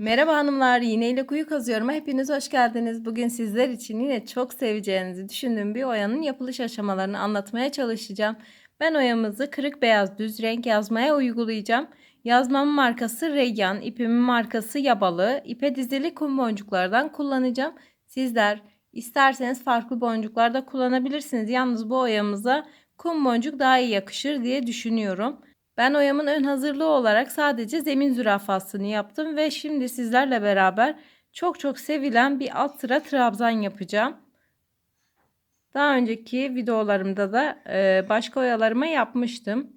Merhaba hanımlar, iğneyle kuyu kazıyorum. Hepiniz hoş geldiniz. Bugün sizler için yine çok seveceğinizi düşündüğüm bir oyanın yapılış aşamalarını anlatmaya çalışacağım. Ben oyamızı kırık beyaz düz renk yazmaya uygulayacağım. Yazmamın markası Reyyan, ipimin markası Yabalı. İpe dizili kum boncuklardan kullanacağım. Sizler isterseniz farklı boncuklar da kullanabilirsiniz. Yalnız bu oyamıza kum boncuk daha iyi yakışır diye düşünüyorum. Ben oyamın ön hazırlığı olarak sadece zemin zürafasını yaptım ve şimdi sizlerle beraber çok çok sevilen bir alt sıra trabzan yapacağım. Daha önceki videolarımda da e, başka oyalarıma yapmıştım.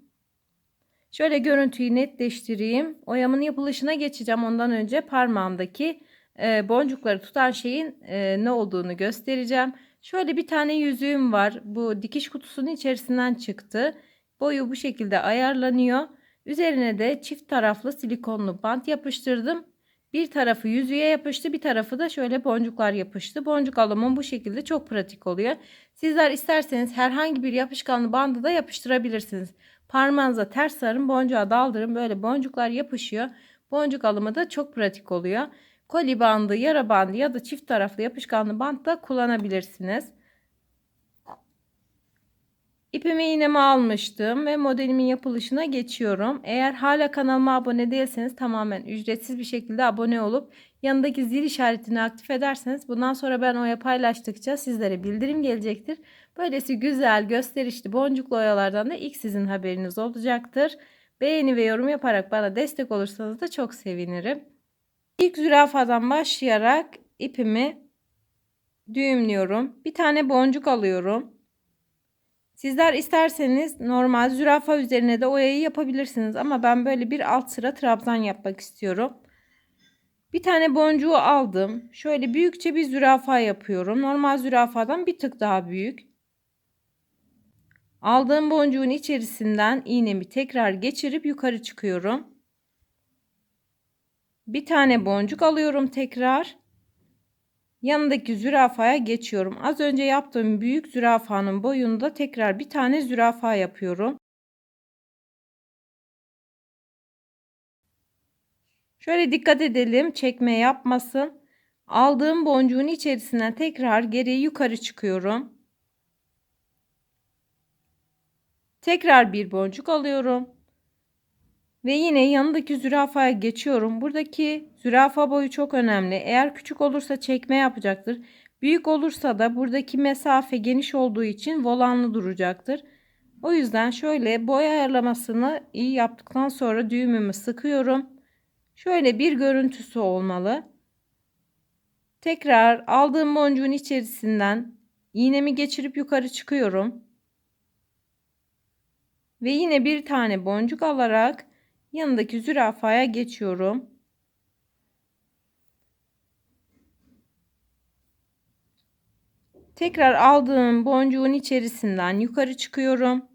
Şöyle görüntüyü netleştireyim. Oyamın yapılışına geçeceğim. Ondan önce parmağımdaki e, boncukları tutan şeyin e, ne olduğunu göstereceğim. Şöyle bir tane yüzüğüm var. Bu dikiş kutusunun içerisinden çıktı. Boyu bu şekilde ayarlanıyor. Üzerine de çift taraflı silikonlu bant yapıştırdım. Bir tarafı yüzüğe yapıştı, bir tarafı da şöyle boncuklar yapıştı. Boncuk alımım bu şekilde çok pratik oluyor. Sizler isterseniz herhangi bir yapışkanlı bandı da yapıştırabilirsiniz. Parmağınıza ters sarın, boncuğa daldırın. Böyle boncuklar yapışıyor. Boncuk alımı da çok pratik oluyor. Koli bandı, yara bandı ya da çift taraflı yapışkanlı bant da kullanabilirsiniz. İpimi iğnemi almıştım ve modelimin yapılışına geçiyorum. Eğer hala kanalıma abone değilseniz tamamen ücretsiz bir şekilde abone olup yanındaki zil işaretini aktif ederseniz bundan sonra ben oya paylaştıkça sizlere bildirim gelecektir. Böylesi güzel gösterişli boncuklu oyalardan da ilk sizin haberiniz olacaktır. Beğeni ve yorum yaparak bana destek olursanız da çok sevinirim. İlk zürafadan başlayarak ipimi düğümlüyorum. Bir tane boncuk alıyorum. Sizler isterseniz normal zürafa üzerine de oyayı yapabilirsiniz. Ama ben böyle bir alt sıra trabzan yapmak istiyorum. Bir tane boncuğu aldım. Şöyle büyükçe bir zürafa yapıyorum. Normal zürafadan bir tık daha büyük. Aldığım boncuğun içerisinden iğnemi tekrar geçirip yukarı çıkıyorum. Bir tane boncuk alıyorum tekrar yanındaki zürafaya geçiyorum. Az önce yaptığım büyük zürafanın boyunda tekrar bir tane zürafa yapıyorum. Şöyle dikkat edelim çekme yapmasın. Aldığım boncuğun içerisinden tekrar geri yukarı çıkıyorum. Tekrar bir boncuk alıyorum. Ve yine yanındaki zürafaya geçiyorum. Buradaki zürafa boyu çok önemli. Eğer küçük olursa çekme yapacaktır. Büyük olursa da buradaki mesafe geniş olduğu için volanlı duracaktır. O yüzden şöyle boy ayarlamasını iyi yaptıktan sonra düğümümü sıkıyorum. Şöyle bir görüntüsü olmalı. Tekrar aldığım boncuğun içerisinden iğnemi geçirip yukarı çıkıyorum. Ve yine bir tane boncuk alarak yanındaki zürafaya geçiyorum. Tekrar aldığım boncuğun içerisinden yukarı çıkıyorum.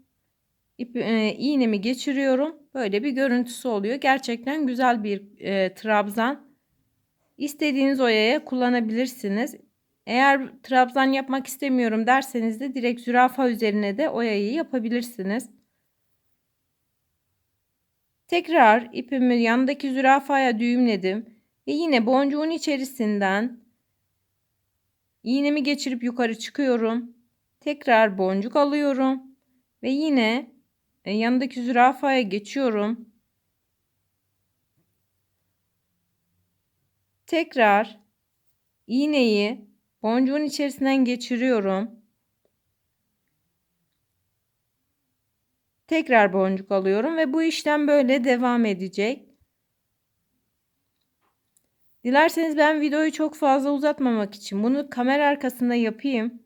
İp, e, iğnemi geçiriyorum. Böyle bir görüntüsü oluyor. Gerçekten güzel bir e, trabzan. İstediğiniz oyaya kullanabilirsiniz. Eğer trabzan yapmak istemiyorum derseniz de direkt zürafa üzerine de oyayı yapabilirsiniz. Tekrar ipimi yanındaki zürafaya düğümledim ve yine boncuğun içerisinden iğnemi geçirip yukarı çıkıyorum. Tekrar boncuk alıyorum ve yine e, yanındaki zürafaya geçiyorum. Tekrar iğneyi boncuğun içerisinden geçiriyorum. Tekrar boncuk alıyorum ve bu işlem böyle devam edecek. Dilerseniz ben videoyu çok fazla uzatmamak için bunu kamera arkasında yapayım.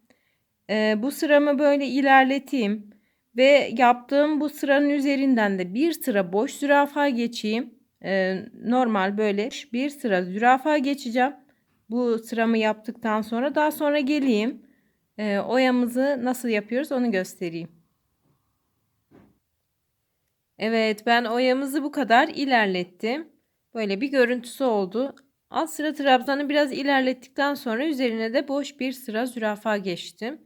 Ee, bu sıramı böyle ilerleteyim. Ve yaptığım bu sıranın üzerinden de bir sıra boş zürafa geçeyim. Ee, normal böyle bir sıra zürafa geçeceğim. Bu sıramı yaptıktan sonra daha sonra geleyim. Ee, oyamızı nasıl yapıyoruz onu göstereyim. Evet ben oyamızı bu kadar ilerlettim. Böyle bir görüntüsü oldu. Alt sıra trabzanı biraz ilerlettikten sonra üzerine de boş bir sıra zürafa geçtim.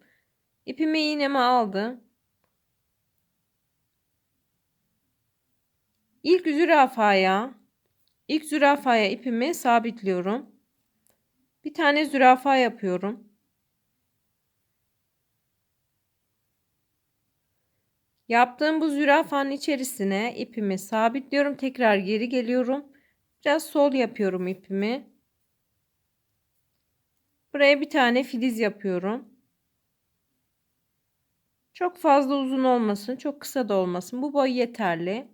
İpimi iğnemi aldım. İlk zürafaya İlk zürafaya ipimi sabitliyorum. Bir tane zürafa yapıyorum. Yaptığım bu zürafanın içerisine ipimi sabitliyorum. Tekrar geri geliyorum. Biraz sol yapıyorum ipimi. Buraya bir tane filiz yapıyorum. Çok fazla uzun olmasın, çok kısa da olmasın. Bu boy yeterli.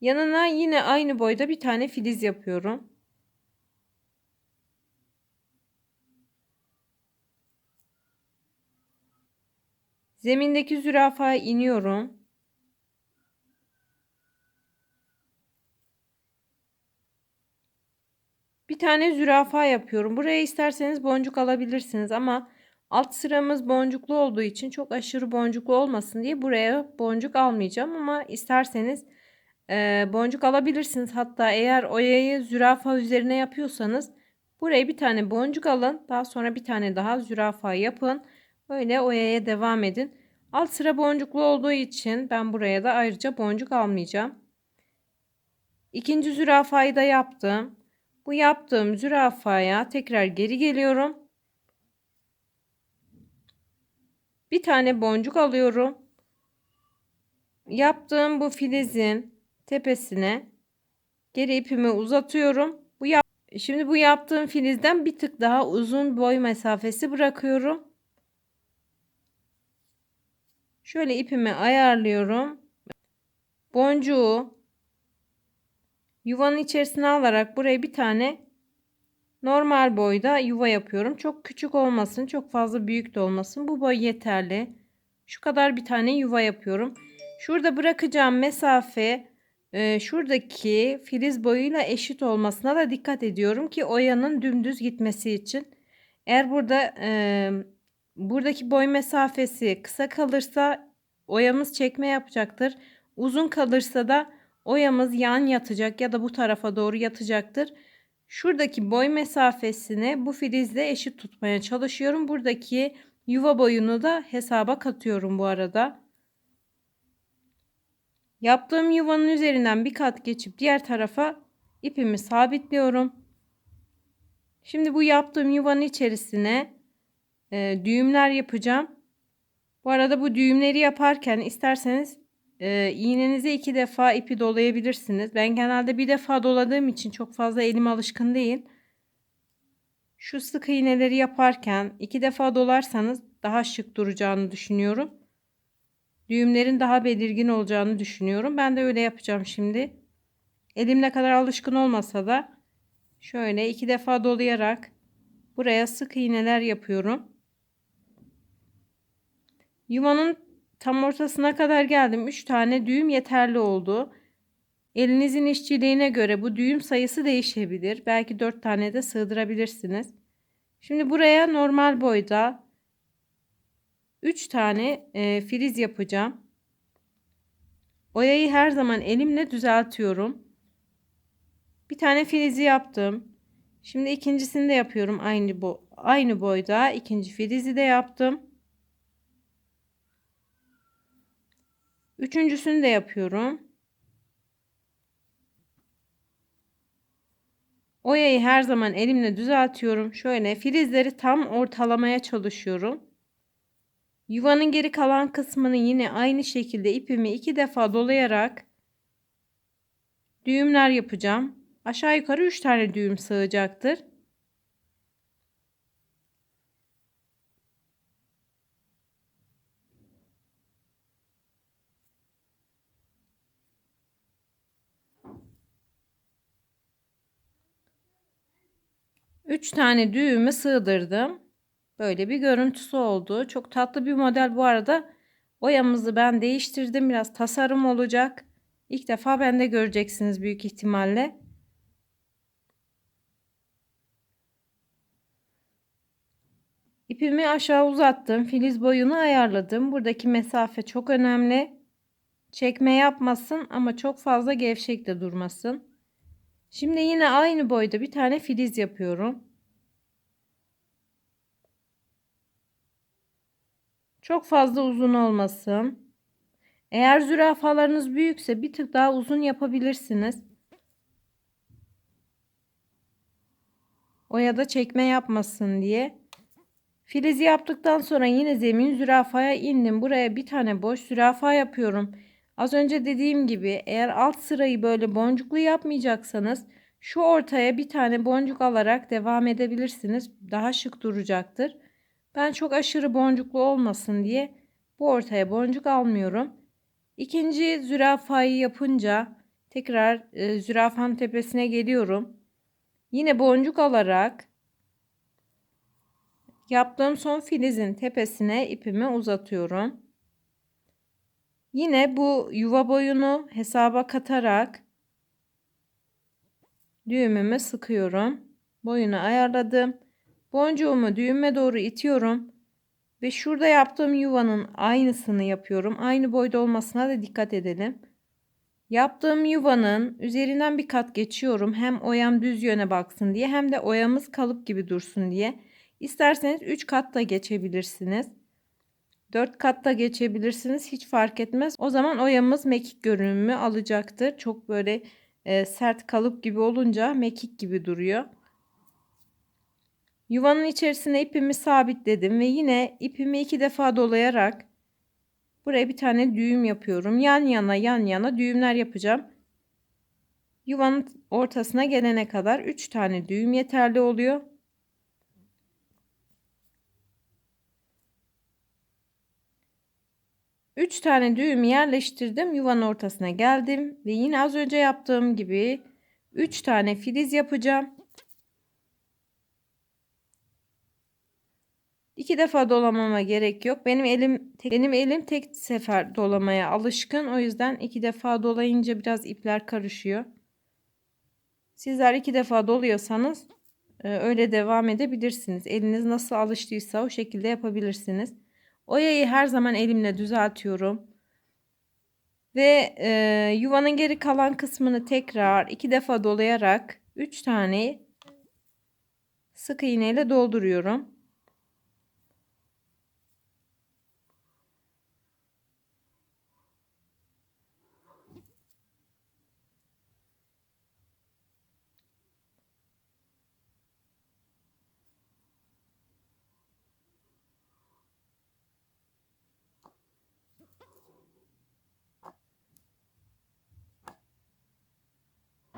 Yanına yine aynı boyda bir tane filiz yapıyorum. Zemindeki zürafaya iniyorum. Bir tane zürafa yapıyorum. Buraya isterseniz boncuk alabilirsiniz ama alt sıramız boncuklu olduğu için çok aşırı boncuklu olmasın diye buraya boncuk almayacağım ama isterseniz e, boncuk alabilirsiniz. Hatta eğer oyayı zürafa üzerine yapıyorsanız buraya bir tane boncuk alın. Daha sonra bir tane daha zürafa yapın. Böyle oyaya devam edin. Alt sıra boncuklu olduğu için ben buraya da ayrıca boncuk almayacağım. İkinci zürafayı da yaptım. Bu yaptığım zürafaya tekrar geri geliyorum. Bir tane boncuk alıyorum. Yaptığım bu filizin tepesine geri ipimi uzatıyorum. Bu yap Şimdi bu yaptığım filizden bir tık daha uzun boy mesafesi bırakıyorum. Şöyle ipimi ayarlıyorum. Boncuğu yuvanın içerisine alarak buraya bir tane normal boyda yuva yapıyorum. Çok küçük olmasın, çok fazla büyük de olmasın. Bu boy yeterli. Şu kadar bir tane yuva yapıyorum. Şurada bırakacağım mesafe e, şuradaki filiz boyuyla eşit olmasına da dikkat ediyorum ki oyanın dümdüz gitmesi için. Eğer burada e, buradaki boy mesafesi kısa kalırsa oyamız çekme yapacaktır. Uzun kalırsa da oyamız yan yatacak ya da bu tarafa doğru yatacaktır. Şuradaki boy mesafesini bu filizle eşit tutmaya çalışıyorum. Buradaki yuva boyunu da hesaba katıyorum bu arada. Yaptığım yuvanın üzerinden bir kat geçip diğer tarafa ipimi sabitliyorum. Şimdi bu yaptığım yuvanın içerisine e, düğümler yapacağım. Bu arada bu düğümleri yaparken isterseniz e, iğnenize iki defa ipi dolayabilirsiniz. Ben genelde bir defa doladığım için çok fazla elim alışkın değil. Şu sık iğneleri yaparken iki defa dolarsanız daha şık duracağını düşünüyorum. Düğümlerin daha belirgin olacağını düşünüyorum. Ben de öyle yapacağım şimdi. Elim ne kadar alışkın olmasa da şöyle iki defa dolayarak buraya sık iğneler yapıyorum. Yuvanın tam ortasına kadar geldim. 3 tane düğüm yeterli oldu. Elinizin işçiliğine göre bu düğüm sayısı değişebilir. Belki 4 tane de sığdırabilirsiniz. Şimdi buraya normal boyda 3 tane e, friz yapacağım. Oyayı her zaman elimle düzeltiyorum. Bir tane frizi yaptım. Şimdi ikincisini de yapıyorum aynı bu aynı boyda. İkinci frizi de yaptım. Üçüncüsünü de yapıyorum. Oyayı her zaman elimle düzeltiyorum. Şöyle filizleri tam ortalamaya çalışıyorum. Yuvanın geri kalan kısmını yine aynı şekilde ipimi iki defa dolayarak düğümler yapacağım. Aşağı yukarı 3 tane düğüm sığacaktır. 3 tane düğümü sığdırdım. Böyle bir görüntüsü oldu. Çok tatlı bir model bu arada. Boyamızı ben değiştirdim. Biraz tasarım olacak. İlk defa bende göreceksiniz büyük ihtimalle. İpimi aşağı uzattım. Filiz boyunu ayarladım. Buradaki mesafe çok önemli. Çekme yapmasın ama çok fazla gevşek de durmasın. Şimdi yine aynı boyda bir tane filiz yapıyorum. Çok fazla uzun olmasın. Eğer zürafalarınız büyükse bir tık daha uzun yapabilirsiniz. Oya da çekme yapmasın diye. Filizi yaptıktan sonra yine zemin zürafaya indim. Buraya bir tane boş zürafa yapıyorum. Az önce dediğim gibi eğer alt sırayı böyle boncuklu yapmayacaksanız şu ortaya bir tane boncuk alarak devam edebilirsiniz. Daha şık duracaktır. Ben çok aşırı boncuklu olmasın diye bu ortaya boncuk almıyorum. İkinci zürafayı yapınca tekrar e, zürafanın tepesine geliyorum. Yine boncuk alarak yaptığım son filizin tepesine ipimi uzatıyorum. Yine bu yuva boyunu hesaba katarak düğümümü sıkıyorum. Boyunu ayarladım. Boncuğumu düğüme doğru itiyorum. Ve şurada yaptığım yuvanın aynısını yapıyorum. Aynı boyda olmasına da dikkat edelim. Yaptığım yuvanın üzerinden bir kat geçiyorum. Hem oyam düz yöne baksın diye hem de oyamız kalıp gibi dursun diye. İsterseniz 3 kat da geçebilirsiniz. 4 kat da geçebilirsiniz. Hiç fark etmez. O zaman oyamız mekik görünümü alacaktır. Çok böyle e, sert kalıp gibi olunca mekik gibi duruyor. Yuvanın içerisine ipimi sabitledim ve yine ipimi iki defa dolayarak buraya bir tane düğüm yapıyorum. Yan yana yan yana düğümler yapacağım. Yuvanın ortasına gelene kadar 3 tane düğüm yeterli oluyor. Üç tane düğüm yerleştirdim. Yuvanın ortasına geldim ve yine az önce yaptığım gibi 3 tane filiz yapacağım. İki defa dolamama gerek yok. Benim elim benim elim tek sefer dolamaya alışkın. O yüzden iki defa dolayınca biraz ipler karışıyor. Sizler iki defa doluyorsanız e, öyle devam edebilirsiniz. Eliniz nasıl alıştıysa o şekilde yapabilirsiniz. Oyayı her zaman elimle düzeltiyorum. Ve e, yuvanın geri kalan kısmını tekrar iki defa dolayarak 3 tane sık iğne ile dolduruyorum.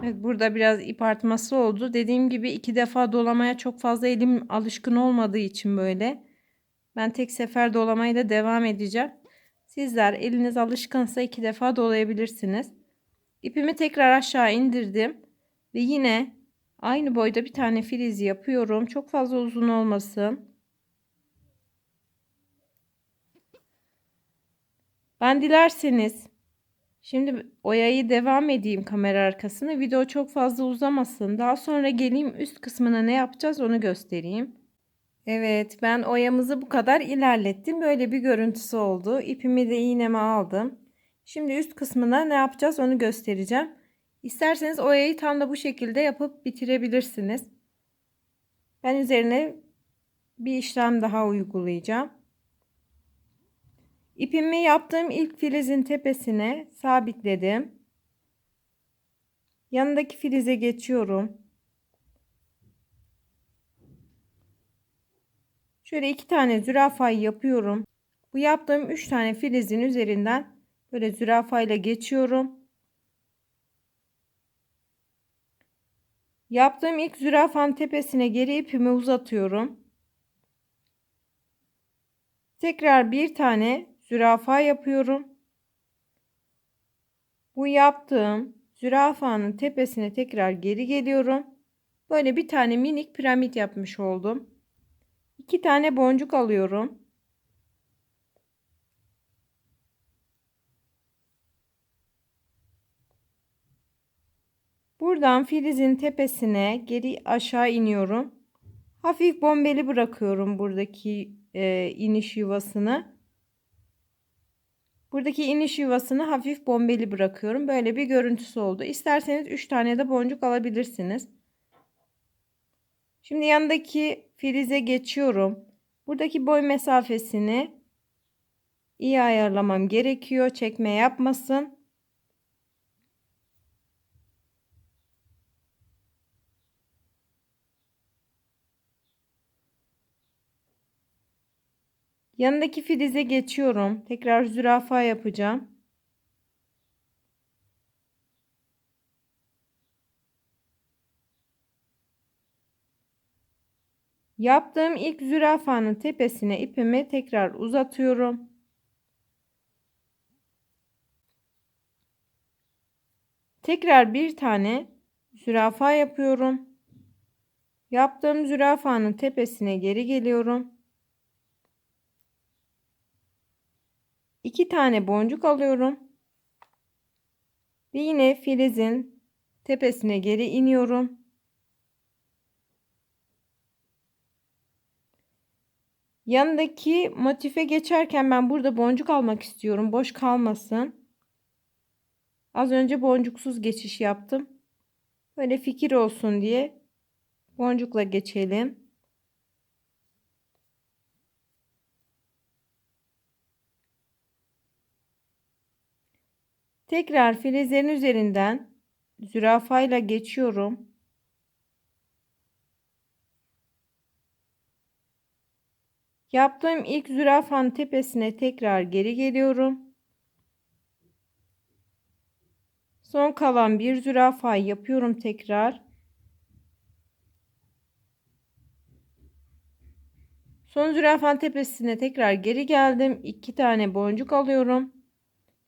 Evet burada biraz ip artması oldu. Dediğim gibi iki defa dolamaya çok fazla elim alışkın olmadığı için böyle. Ben tek sefer dolamayla devam edeceğim. Sizler eliniz alışkınsa iki defa dolayabilirsiniz. İpimi tekrar aşağı indirdim. Ve yine aynı boyda bir tane filiz yapıyorum. Çok fazla uzun olmasın. Ben dilerseniz Şimdi oyayı devam edeyim kamera arkasını. Video çok fazla uzamasın. Daha sonra geleyim üst kısmına ne yapacağız onu göstereyim. Evet ben oyamızı bu kadar ilerlettim. Böyle bir görüntüsü oldu. İpimi de iğneme aldım. Şimdi üst kısmına ne yapacağız onu göstereceğim. İsterseniz oyayı tam da bu şekilde yapıp bitirebilirsiniz. Ben üzerine bir işlem daha uygulayacağım. İpimi yaptığım ilk filizin tepesine sabitledim. Yanındaki filize geçiyorum. Şöyle iki tane zürafayı yapıyorum. Bu yaptığım üç tane filizin üzerinden böyle zürafayla geçiyorum. Yaptığım ilk zürafanın tepesine geri ipimi uzatıyorum. Tekrar bir tane zürafa yapıyorum. Bu yaptığım zürafanın tepesine tekrar geri geliyorum. Böyle bir tane minik piramit yapmış oldum. İki tane boncuk alıyorum. Buradan filizin tepesine geri aşağı iniyorum. Hafif bombeli bırakıyorum buradaki e, iniş yuvasını. Buradaki iniş yuvasını hafif bombeli bırakıyorum. Böyle bir görüntüsü oldu. İsterseniz 3 tane de boncuk alabilirsiniz. Şimdi yanındaki filize geçiyorum. Buradaki boy mesafesini iyi ayarlamam gerekiyor. Çekme yapmasın. Yanındaki filize geçiyorum. Tekrar zürafa yapacağım. Yaptığım ilk zürafanın tepesine ipimi tekrar uzatıyorum. Tekrar bir tane zürafa yapıyorum. Yaptığım zürafanın tepesine geri geliyorum. İki tane boncuk alıyorum. Ve yine filizin tepesine geri iniyorum. Yanındaki motife geçerken ben burada boncuk almak istiyorum. Boş kalmasın. Az önce boncuksuz geçiş yaptım. Böyle fikir olsun diye boncukla geçelim. Tekrar filizlerin üzerinden zürafayla geçiyorum. Yaptığım ilk zürafanın tepesine tekrar geri geliyorum. Son kalan bir zürafayı yapıyorum tekrar. Son zürafanın tepesine tekrar geri geldim. 2 tane boncuk alıyorum.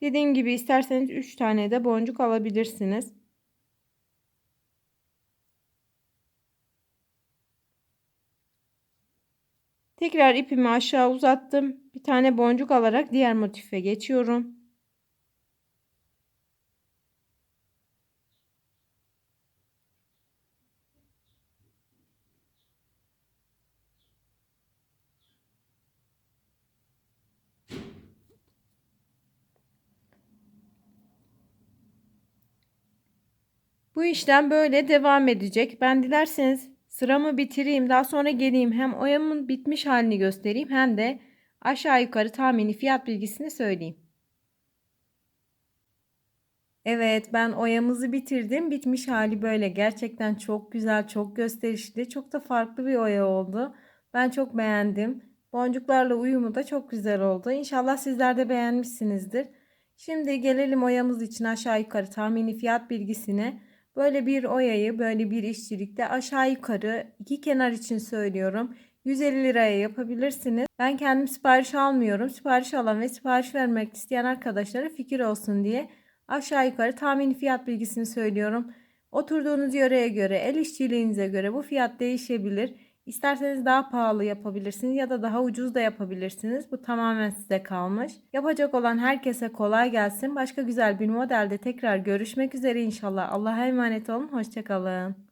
Dediğim gibi isterseniz 3 tane de boncuk alabilirsiniz. Tekrar ipimi aşağı uzattım. Bir tane boncuk alarak diğer motife geçiyorum. Bu işlem böyle devam edecek. Ben dilerseniz sıramı bitireyim. Daha sonra geleyim. Hem oyamın bitmiş halini göstereyim hem de aşağı yukarı tahmini fiyat bilgisini söyleyeyim. Evet ben oyamızı bitirdim. Bitmiş hali böyle. Gerçekten çok güzel, çok gösterişli, çok da farklı bir oya oldu. Ben çok beğendim. Boncuklarla uyumu da çok güzel oldu. İnşallah sizler de beğenmişsinizdir. Şimdi gelelim oyamız için aşağı yukarı tahmini fiyat bilgisine. Böyle bir oyayı böyle bir işçilikte aşağı yukarı iki kenar için söylüyorum. 150 liraya yapabilirsiniz. Ben kendim sipariş almıyorum. Sipariş alan ve sipariş vermek isteyen arkadaşlara fikir olsun diye aşağı yukarı tahmini fiyat bilgisini söylüyorum. Oturduğunuz yöreye göre, el işçiliğinize göre bu fiyat değişebilir. İsterseniz daha pahalı yapabilirsiniz ya da daha ucuz da yapabilirsiniz. Bu tamamen size kalmış. Yapacak olan herkese kolay gelsin. Başka güzel bir modelde tekrar görüşmek üzere inşallah. Allah'a emanet olun. Hoşçakalın.